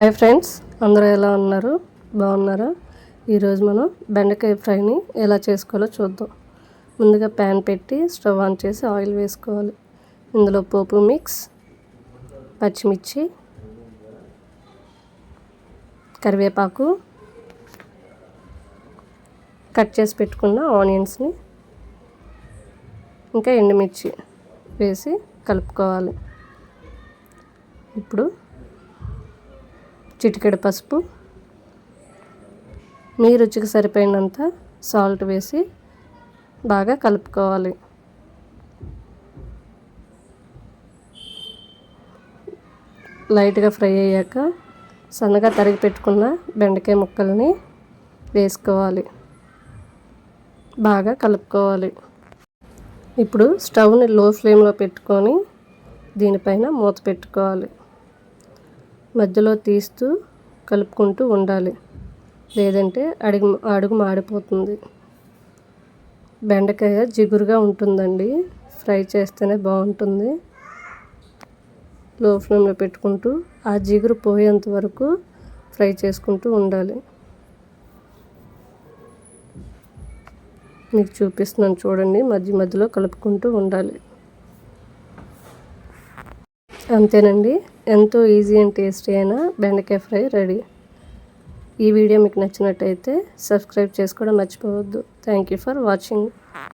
Hi friends అందరూ ఎలా ఉన్నారు? బాగున్నారా? ఈరోజు మనం బెండకాయ ఫ్రైని ఎలా చేసుకోవాలో చూద్దాం. ముందుగా ప్యాన్ పెట్టి స్టవ్ ఆన్ చేసి ఆయిల్ వేసుకోవాలి. ఇందులో పోపు మిక్స్ పచ్చిమిర్చి కరివేపాకు కట్ చేసి పెట్టుకున్న ఆనియన్స్ని ఇంకా ఎండుమిర్చి వేసి కలుపుకోవాలి. ఇప్పుడు చిటికెడు పసుపు మీ రుచికి సరిపోయినంత సాల్ట్ వేసి బాగా కలుపుకోవాలి. లైట్గా ఫ్రై అయ్యాక సన్నగా తరిగి పెట్టుకున్న బెండకాయ ముక్కల్ని వేసుకోవాలి. బాగా కలుపుకోవాలి. ఇప్పుడు స్టవ్ని లో ఫ్లేమ్లో పెట్టుకొని దీనిపైన మూత పెట్టుకోవాలి. మధ్యలో తీస్తూ కలుపుకుంటూ ఉండాలి. లేదంటే అడుగు అడుగు మాడిపోతుంది. బెండకాయ జిగురుగా ఉంటుందండి. ఫ్రై చేస్తేనే బాగుంటుంది. లో ఫ్లేమ్లో పెట్టుకుంటూ ఆ జిగురు పోయేంత వరకు ఫ్రై చేసుకుంటూ ఉండాలి. మీకు చూపిస్తున్నాను చూడండి. మధ్య మధ్యలో కలుపుకుంటూ ఉండాలి. అంతేనండి. ఎంతో ఈజీ అండ్ టేస్టీ అయిన బెండకాయ ఫ్రై రెడీ. ఈ వీడియో మీకు నచ్చినట్టయితే సబ్స్క్రైబ్ చేసుకోవడం మర్చిపోవద్దు. Thank you for watching.